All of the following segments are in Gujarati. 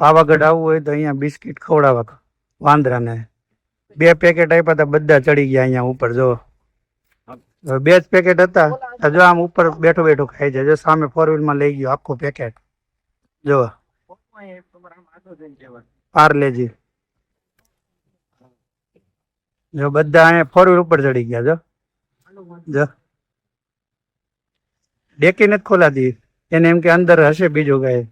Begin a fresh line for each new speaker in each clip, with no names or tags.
પાવાગઢ આવવું હોય તો અહીંયા બિસ્કિટ ખવડાવવા વાંદરાને. બે પેકેટ આપ્યા હતા બધા ચડી ગયા અહીંયા ઉપર, જો. બે જ પેકેટ હતા. જો આમ ઉપર બેઠો બેઠો ખાઈ જાય, જો સામે ફોરમાં લઈ ગયો આખું પેકેટ જો. પાર્લેજી જો બધા અહીંયા ફોર વ્હીલ ઉપર ચડી ગયા, જો. જો. ડેકી નથી ખોલાતી. એને એમ કે અંદર હશે બીજું કઈ.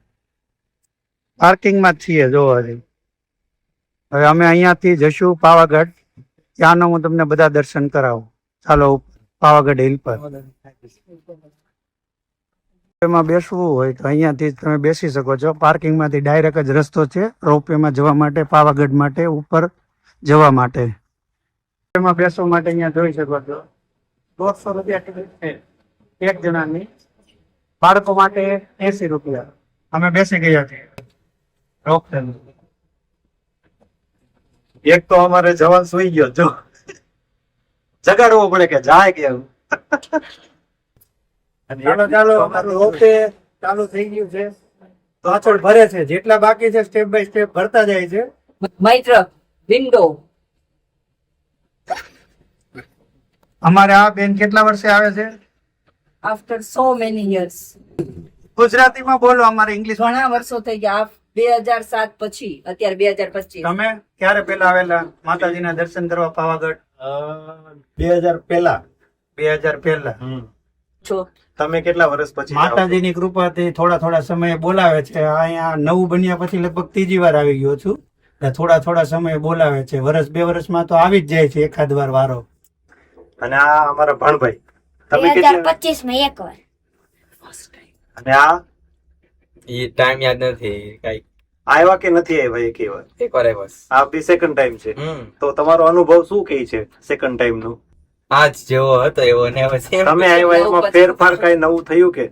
પાર્કિંગમાં છીએ, જોવા હવે અમે અહીંયાથી જશું પાવાગઢ. ત્યાંનો હું તમને બધા દર્શન કરાવું. ચાલો, પાવાગઢ હિલ પર. એમાં બેસવું હોય તો અહીંયાથી તમે બેસી શકો છો. પાર્કિંગમાંથી ડાયરેક્ટ જ રસ્તો છે, રોપવેમાં જવા માટે, પાવાગઢ માટે, ઉપર જવા માટે. એમાં બેસવા માટે અહીંયા જોઈ શકો છો. દોઢસો રૂપિયા ટિકિટ છે, એક જણાની. બાળકો માટે એસી રૂપિયા. અમે બેસી ગયા છીએ.
એક તો અમારે જવાન સુઈ ગયો જો. જગાડવો પડે કે જાય કે અને
ચાલો ચાલો અમારું ઓકે. ચાલુ થઈ ગયું છે. પાછળ ભરે છે. જેટલા બાકી છે સ્ટેપ બાય સ્ટેપ ભરતા જાય છે.
મૈત્ર વિન્ડો
અમારે આ બેન કેટલા વર્ષે આવે છે?
આફ્ટર સો મેની યર્સ
ગુજરાતીમાં બોલો અમારે ઇંગ્લિશ
ઘણા વર્ષો થઈ ગયા. બે હજાર સાત પછી અત્યારે બે હજાર પચીસ.
તમે ક્યારે પેલા આવેલા? માતાજીના દર્શન કરવા પાવાગઢ?
બે હજાર પેલા
બે હજાર પહેલા.
છો.
તમે કેટલા વર્ષ પછી?
માતાજીની કૃપાથી થોડા થોડા સમયે બોલાવે છે. અહીંયા નવું બન્યા પછી લગભગ ત્રીજી વાર આવી ગયો છું. થોડા થોડા સમયે બોલાવે છે. વર્ષ બે વર્ષમાં તો આવી જ જાય છે એકાદ વાર વારો.
અને આ અમારા ભણભાઈ. તમે
હજાર
કેટલા
પચીસમાં એક વાર.
અને આ?
એ ટાઈમ યાદ નથી કઈ.
આવ્યા કે નથી આવ્યા એક વાર
એકવાર આવ્યા
આ બી સેકન્ડ ટાઈમ છે. તો તમારો અનુભવ શું કહે છે સેકન્ડ ટાઈમ નો?
આજ જેવો હતો એવો ને
તમે આવ્યા એમાં ફેરફાર કઈ નવું થયું કે?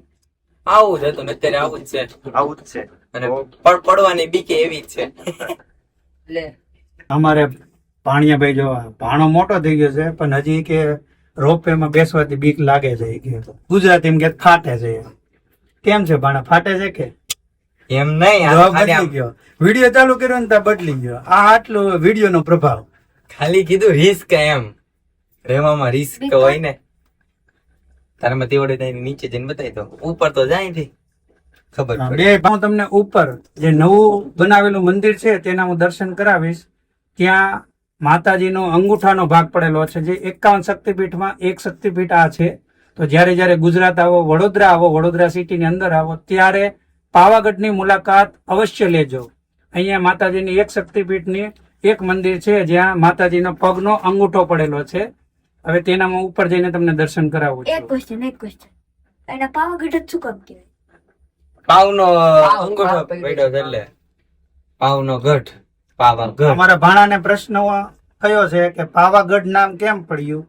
આવું જ હતું અત્યારે આવું જ છે.
આવું જ છે.
અને પડ- પડવાની બીકે એવી જ છે.
લે.
અમારે ભાણિયાભાઈ જો ભાણો મોટો થઈ ગયો છે પણ હજી કે રોપવે માં બેસવાથી બીક લાગે છે ગુજરાતી એમ કે ફાટે છે. કેમ છે ભાણા ફાટે છે કે?
એમ નહીં
જવાબ બદલી ગયો. વીડિયો ચાલુ કર્યો ને ત્યાં બદલી ગયો. આ આટલો વીડિયો નો પ્રભાવ.
ખાલી કીધું રિસ્ક એમ. રેવામાં રિસ્ક હોય ને તારામાં તેવડે તઈને નીચે જઈને બતાવી દો ઉપર તો જાય થી ખબર
બે હું તમને ઉપર જે નવું બનાવેલું મંદિર છે તેના હું દર્શન કરાવીશ. ત્યાં માતાજીનો અંગૂઠાનો ભાગ પડેલો છે જે એકાવન શક્તિપીઠમાં એક શક્તિપીઠ આ છે. તો જ્યારે જ્યારે ગુજરાત આવો વડોદરા આવો વડોદરા સિટીની અંદર આવો ત્યારે પાવાગઢની મુલાકાત અવશ્ય લેજો. અહીંયા માતાજીની એક શક્તિપીઠની એક મંદિર છે જ્યાં માતાજીનો પગનો અંગૂઠો પડેલો છે. હવે તેનામાં ઉપર જઈને તમને દર્શન કરાવું
એક ક્વેશ્ચન એક ક્વેશ્ચન એના પાવાગઢ જ શું કામ કહેવાય?
પાવનો અંગૂઠો
પડ્યો.
છે એટલે. પાવનો ગઢ પાવાગઢ.
અમારા ભાણાને પ્રશ્ન થયો છે કે પાવાગઢ નામ કેમ પડ્યું?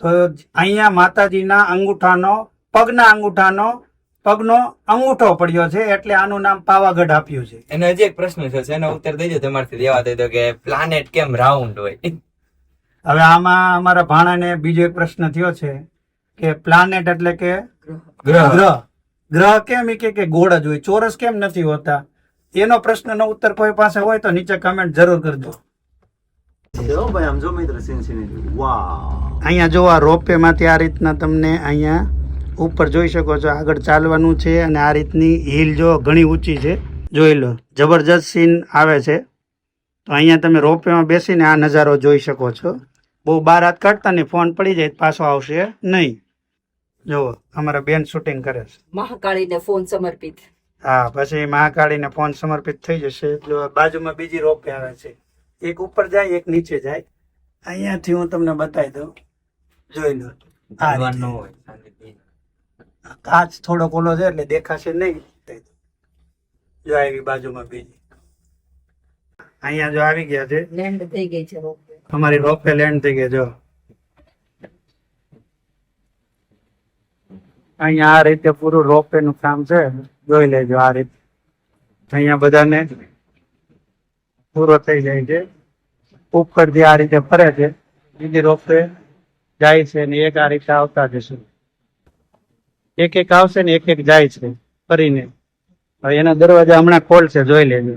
તો અહીંયા માતાજીના અંગૂઠાનો પગના અંગૂઠાનો પગનો અંગૂઠો પડ્યો છે એટલે આનું નામ પાવાગઢ આપ્યું છે.
એનો હજી એક પ્રશ્ન છે એનો ઉત્તર દેજો તમારથી દેવા દેજો દો કે પ્લાનેટ કેમ રાઉન્ડ હોય?
હવે આમાં અમારા ભાણાને બીજો એક પ્રશ્ન થયો છે કે પ્લાનેટ એટલે કે
ગ્રહ.
ગ્રહ. ગ્રહ કેમ કે કે ગોળ જ હોય ચોરસ કેમ નથી હોતા? એનો પ્રશ્નનો ઉત્તર કોઈ પાસે હોય તો નીચે કમેન્ટ જરૂર કરજો. અહીંયા જો આ રોપે માંથી આ રીતના તમને અહીંયા ઉપર જોઈ શકો છો આગળ ચાલવાનું છે અને આ રીતની હિલ જો ઘણી ઊંચી છે. જોઈ લો જબરજસ્ત સીન આવે છે. તો અહીંયા તમે રોપવેમાં બેસીને આ નજારો જોઈ શકો છો. બહુ બાર હાથ કાઢતા નહીં ફોન પડી જાય પાછો આવશે નહીં. જુઓ અમારા બેન શૂટિંગ કરે છે.
મહાકાળીને ફોન સમર્પિત.
હા પછી મહાકાળીને ફોન સમર્પિત થઈ જશે. જો બાજુમાં બીજી રોપવે આવે છે. એક ઉપર જાય એક નીચે જાય. અહીંયાથી હું તમને બતાવી દઉં. જોઈ લો. આ રીતે.
ભગવાન નો હોય શાંતિથી.
કાચ થોડો ઓલો છે એટલે દેખાશે નહીં. જો આવી બાજુમાં બીજી અહીંયા જો આવી ગયા છે.
લેન્ડ થઈ ગઈ છે
અમારી રોપે લેન્ડ થઈ ગઈ જો. અહીંયા આ રીતે પૂરું રોપવે નું કામ છે. જોઈ લેજો આ રીતે. અહીંયા બધાને પૂરો થઈ જાય છે. ઉપરથી આ રીતે ફરે છે. બીજી રોપવે જાય છે ને એક આ રીતે આવતા જશે. એક એક આવશે ને એક એક જાય છે ફરીને. હવે એના દરવાજા હમણાં ખોલશે, જોઈ લેજો.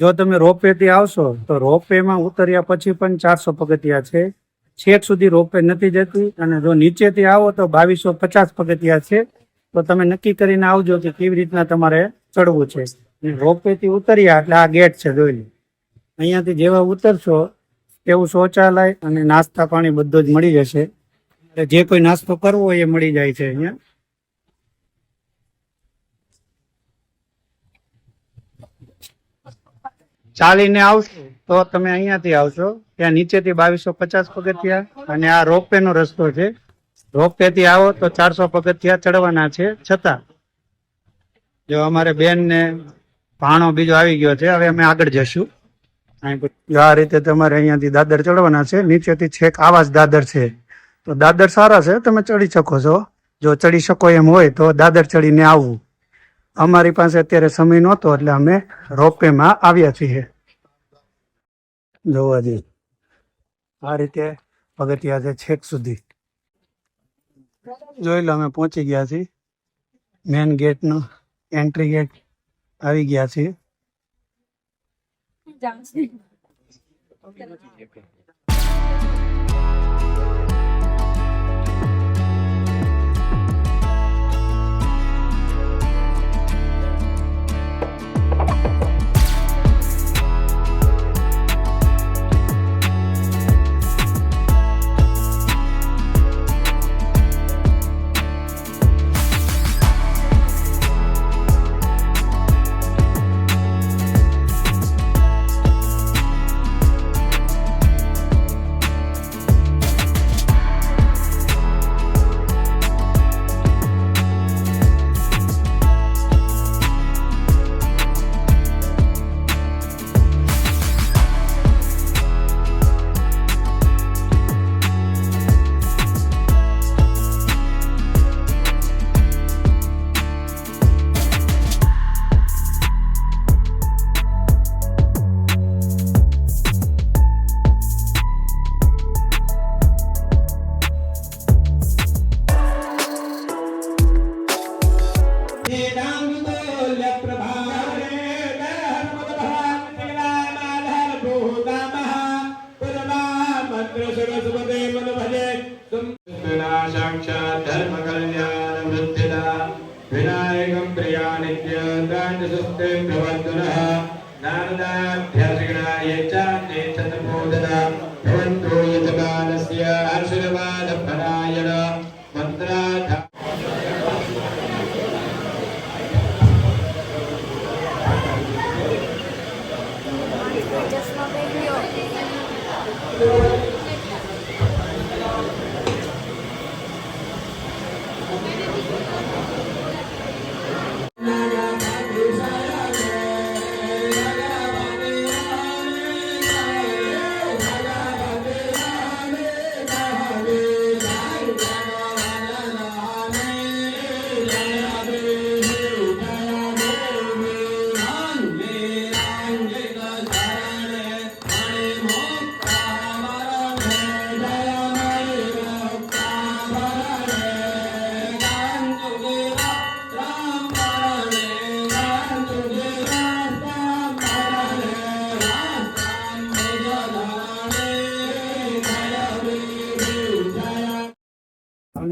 જો તમે રોપવે થી આવશો, તો રોપવે માં ઉતર્યા પછી પણ ચારસો પગથિયા છે. છેક સુધી રોપવે નથી જતી અને જો નીચેથી આવો તો બાવીસો પચાસ પગથિયા છે. તો તમે નક્કી કરીને આવજો કે કેવી રીતના તમારે ચડવું છે. રોપવે થી ઉતર્યા એટલે આ ગેટ છે, જોઈ લો. અહીંયાથી જેવા ઉતરશો તેવું શૌચાલય અને નાસ્તા પાણી બધું જ મળી જશે. જે કોઈ નાસ્તો કરવો હોય એ મળી જાય છે અહીંયા. ચાલીને આવશો તો તમે અહીંયાથી આવશો. ત્યાં નીચેથી બાવીસો પચાસ પગથિયા અને આ રોપવે નો રસ્તો છે. રોપવે થી આવો તો ચારસો પગથિયા ચડવાના છે છતાં. જો અમારે બેન ને ભાણો બીજો આવી ગયો છે, હવે અમે આગળ જશું. આ રીતે તમારે અહીંયાથી દાદર ચડવાના છે. નીચેથી છેક આવા જ દાદર છે. તો દાદર સારા છે. તમે ચડી શકો છો. જો ચડી શકો એમ હોય તો દાદર ચડીને આવવું અમારી પાસે અત્યારે સમય નહોતો એટલે અમે રોપવેમાં આવ્યા છીએ. જોવા જઈએ આ રીતે પગથિયા છે છેક સુધી. જોઈ લો, અમે પહોંચી ગયા છીએ. મેન ગેટનો એન્ટ્રી ગેટ આવી ગયા છીએ.
จัง ต้องมีางที่ أرسل ما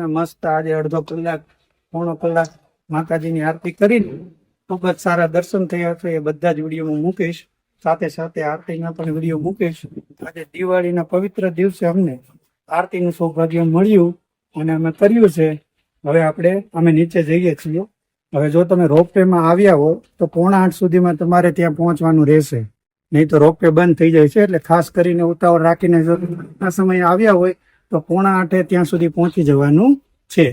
અને મસ્ત આજે અડધો કલાક, પોણો કલાક માતાજીની આરતી કરીને ખૂબ જ સારા દર્શન થયા છે. એ બધા જ વીડિયો મૂકીશ. સાથે સાથે આરતીના પણ વીડિયો મૂકીશ. આજે દિવાળીના પવિત્ર દિવસે અમને આરતીનું સૌભાગ્ય મળ્યું અને અમે કર્યું છે. હવે આપણે, અમે નીચે જઈએ છીએ. હવે જો તમે રોપવેમાં આવ્યા હો, તો પોણા આઠ સુધીમાં તમારે ત્યાં પહોંચવાનું રહેશે. નહીં તો રોપવે બંધ થઈ જાય છે. એટલે ખાસ કરીને ઉતાવળ રાખીને જો આ સમયે આવ્યા હોય તો પોણા આઠે ત્યાં સુધી પહોંચી જવાનું.